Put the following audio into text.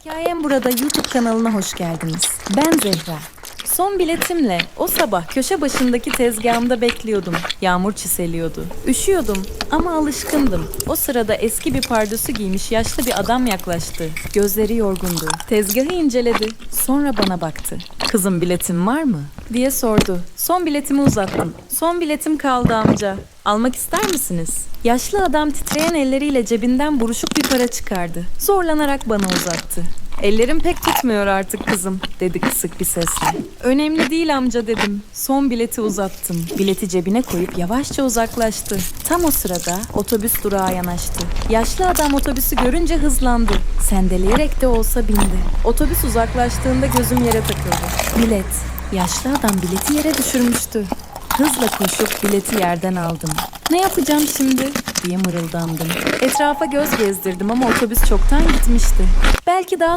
Hikayem burada YouTube kanalına hoş geldiniz. Ben Zehra. Son biletimle o sabah köşe başındaki tezgahımda bekliyordum. Yağmur çiseliyordu. Üşüyordum ama alışkındım. O sırada eski bir pardösü giymiş yaşlı bir adam yaklaştı. Gözleri yorgundu. Tezgahı inceledi. Sonra bana baktı. Kızım biletin var mı? diye sordu. Son biletimi uzattım. Son biletim kaldı amca. Almak ister misiniz? Yaşlı adam titreyen elleriyle cebinden buruşuk bir para çıkardı. Zorlanarak bana uzattı. Ellerim pek tutmuyor artık kızım, dedi kısık bir sesle. Önemli değil amca dedim. Son bileti uzattım. Bileti cebine koyup yavaşça uzaklaştı. Tam o sırada otobüs durağa yanaştı. Yaşlı adam otobüsü görünce hızlandı. Sendeleyerek de olsa bindi. Otobüs uzaklaştığında gözüm yere takıldı. Bilet. Yaşlı adam bileti yere düşürmüştü. Hızla koşup bileti yerden aldım. Ne yapacağım şimdi diye mırıldandım. Etrafa göz gezdirdim ama otobüs çoktan gitmişti. Belki daha